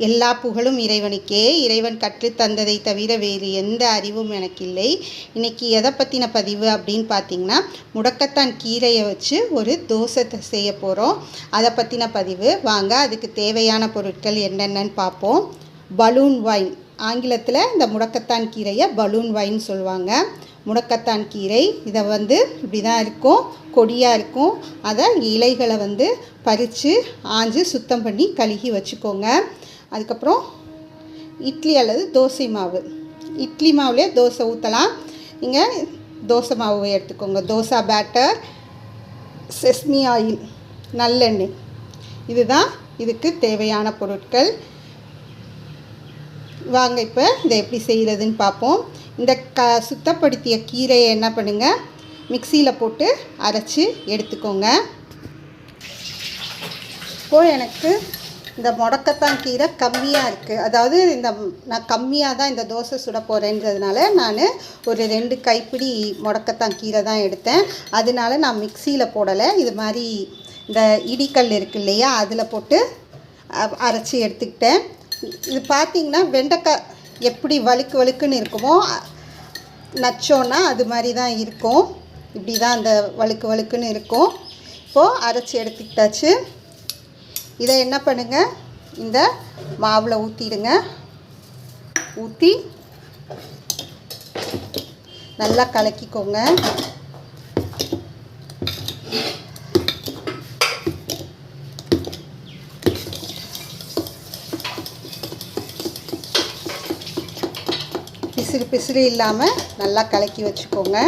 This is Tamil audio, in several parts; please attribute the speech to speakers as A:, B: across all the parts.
A: எல்லா புகழும் இறைவனுக்கே. இறைவன் கற்றுத் தந்ததை தவிர வேறு எந்த அறிவும் எனக்கு இல்லை இன்னைக்கு எதை பற்றின பதிவு அப்படின்னு பார்த்தீங்கன்னா முடக்கத்தான் கீரையை வச்சு ஒரு தோசை செய்ய போகிறோம் அதை பற்றின பதிவு. வாங்க அதுக்கு தேவையான பொருட்கள் என்னென்னன்னு பார்ப்போம் பலூன் வைன். ஆங்கிலத்தில் இந்த முடக்கத்தான் கீரையை பலூன் வைன் சொல்லுவாங்க. முடக்கத்தான் கீரை இதை வந்து இப்படி தான் இருக்கும் கொடியாக இருக்கும். அதை இலைகளை வந்து பறித்து ஆஞ்சு சுத்தம் பண்ணி கழுகி வச்சுக்கோங்க. அதுக்கப்புறம் இட்லி அல்லது தோசை மாவு. இட்லி மாவுலேயே தோசை ஊற்றலாம் நீங்கள் தோசை மாவு எடுத்துக்கோங்க. தோசை பேட்டர் செஸ்மி ஆயில் நல்லெண்ணெய். இதுதான் இதுக்கு தேவையான பொருட்கள். வாங்க இப்போ இதை எப்படி செய்கிறதுன்னு பார்ப்போம். இந்த க சுத்தப்படுத்திய கீரையை என்ன பண்ணுங்கள் மிக்சியில் போட்டு அரைச்சி எடுத்துக்கோங்க. இப்போது எனக்கு இந்த முடக்கத்தான் கீரை கம்மியாக இருக்குது அதாவது இந்த நான் கம்மியாக தான் இந்த தோசை சுட போகிறேன்றதுனால நான் ஒரு ரெண்டு கைப்பிடி முடக்கத்தான் கீரை தான் எடுத்தேன். அதனால நான் மிக்சியில் போடலை. இது மாதிரி இந்த இடிக்கல் இருக்கு இல்லையா அதில் போட்டு அரைச்சி எடுத்துக்கிட்டேன். இது பார்த்தீங்கன்னா வெண்டைக்காய் எப்படி வழுக்கு வழுக்குன்னு இருக்குமோ நச்சோன்னா அது மாதிரி தான் இருக்கும். இப்படி தான் அந்த வழுக்கு வழுக்குன்னு இருக்கும். இப்போது அரைச்சி எடுத்துக்கிட்டாச்சு. இதை என்ன பண்ணுங்கள் இந்த மாவில் ஊற்றிடுங்க ஊற்றி நல்லா கலக்கிக்கோங்க. பிசிறு பிசிறு இல்லாமல் நல்லா கலக்கி வச்சுக்கோங்க.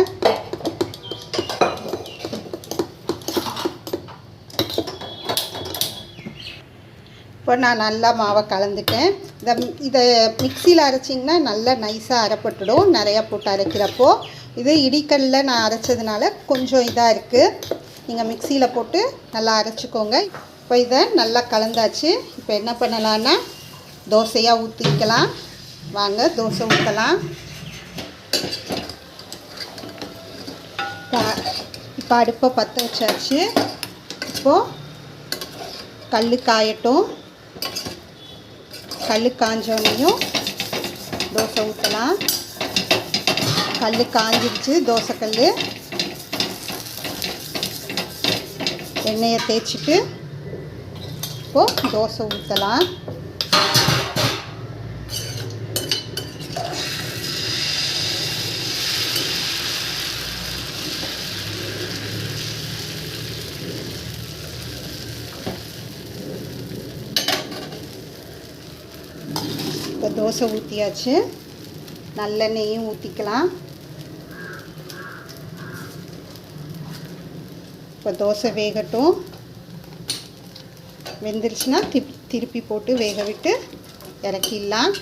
A: இப்போ நான் நல்லா மாவை கலந்துட்டேன். இதை இதை மிக்சியில் அரைச்சிங்கன்னா நல்லா நைஸாக அரைப்பட்டுடும். நிறையா போட்டு அரைக்கிறப்போ இது இடிக்கல்ல நான் அரைச்சதுனால கொஞ்சம் இதாக இருக்குது நீங்கள் மிக்சியில் போட்டு நல்லா அரைச்சிக்கோங்க. இப்போ இதை நல்லா கலந்தாச்சு. இப்போ என்ன பண்ணலான்னா தோசையாக ஊற்றிக்கலாம் வாங்க தோசை ஊற்றலாம் இப்போ அடுப்பை பற்ற வச்சாச்சு. இப்போது கல் காயட்டும். கல் காஞ்சோனையும் தோசை ஊற்றலாம் கல் காஞ்சிடுச்சு தோசைக்கல் எண்ணெயை தேய்ச்சிட்டு இப்போது தோசை ஊற்றலாம் இப்போ தோசை ஊற்றியாச்சு நல்லெண்ணெயும் ஊற்றிக்கலாம் இப்போ தோசை வேகட்டும். வெந்துருச்சுன்னா திருப்பி திருப்பி போட்டு வேக விட்டு இறக்கிடலாம்.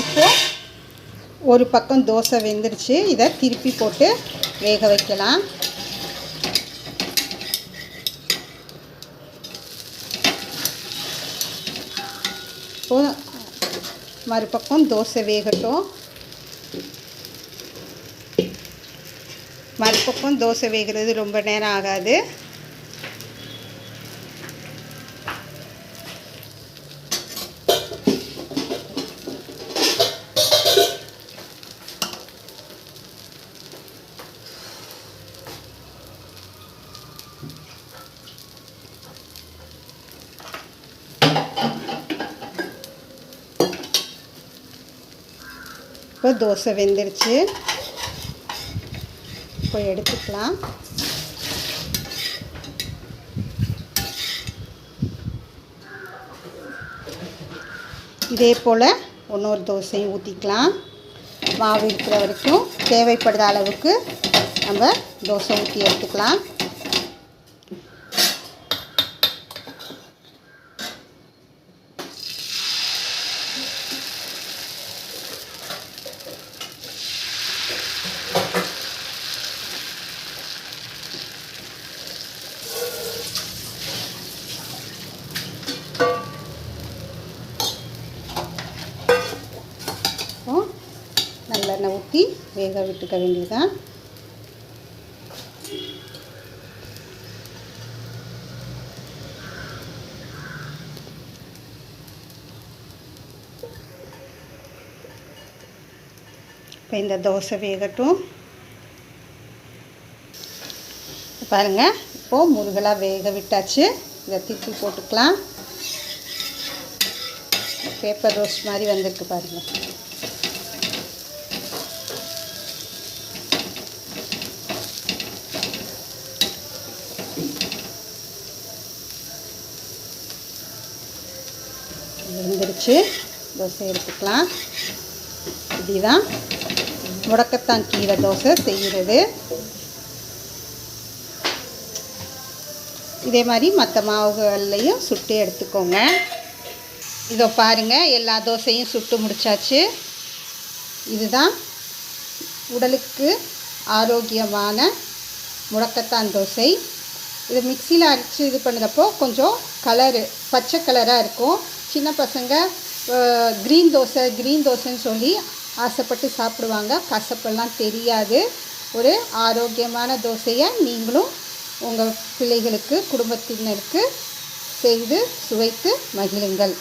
A: இப்போ ஒரு பக்கம் தோசை வெந்துருச்சு. இதை திருப்பி போட்டு வேக வைக்கலாம். இப்போது மறுபக்கம் தோசை வேகட்டும். மறுபக்கம் தோசை வேகிறது ரொம்ப நேரம் ஆகாது. இப்போ தோசை வெந்துருச்சு. இப்போ எடுத்துக்கலாம். இதே போல் இன்னொரு தோசையும் ஊற்றிக்கலாம் மாவு இருக்கிற வரைக்கும் தேவைப்படுற அளவுக்கு நம்ம தோசை ஊற்றி எடுத்துக்கலாம். எண்ணெய் ஊற்றி வேக விட்டுக்க வேண்டியதுதான். இப்போ இந்த தோசை வேகட்டும். பாருங்கள் இப்போது முருகலாக வேக விட்டாச்சு. இதை திருப்பி போட்டுக்கலாம். பேப்பர் ரோஸ் மாதிரி வந்திருக்கு பாருங்கள் வெந்துருச்சு. தோசை எடுத்துக்கலாம். இப்படிதான் முடக்கத்தான் கீரை தோசை செய்கிறது. இதே மாதிரி மற்ற மாவுகள்லையும் சுட்டு எடுத்துக்கோங்க. இதோ பாருங்கள் எல்லா தோசையும் சுட்டு முடிச்சாச்சு. இதுதான் உடலுக்கு ஆரோக்கியமான முடக்கத்தான் தோசை. இது மிக்சியில் அரைச்சி இது பண்ணுறப்போ கொஞ்சம் கலரு பச்சை கலராக இருக்கும். சின்ன பசங்க க்ரீன் தோசை க்ரீன் தோசைன்னு சொல்லி ஆசைப்பட்டு சாப்பிடுவாங்க. கசப்பெல்லாம் தெரியாது. ஒரு ஆரோக்கியமான தோசையை நீங்களும் உங்கள் பிள்ளைகளுக்கு குடும்பத்தினருக்கு செய்து சுவைத்து மகிழுங்கள்.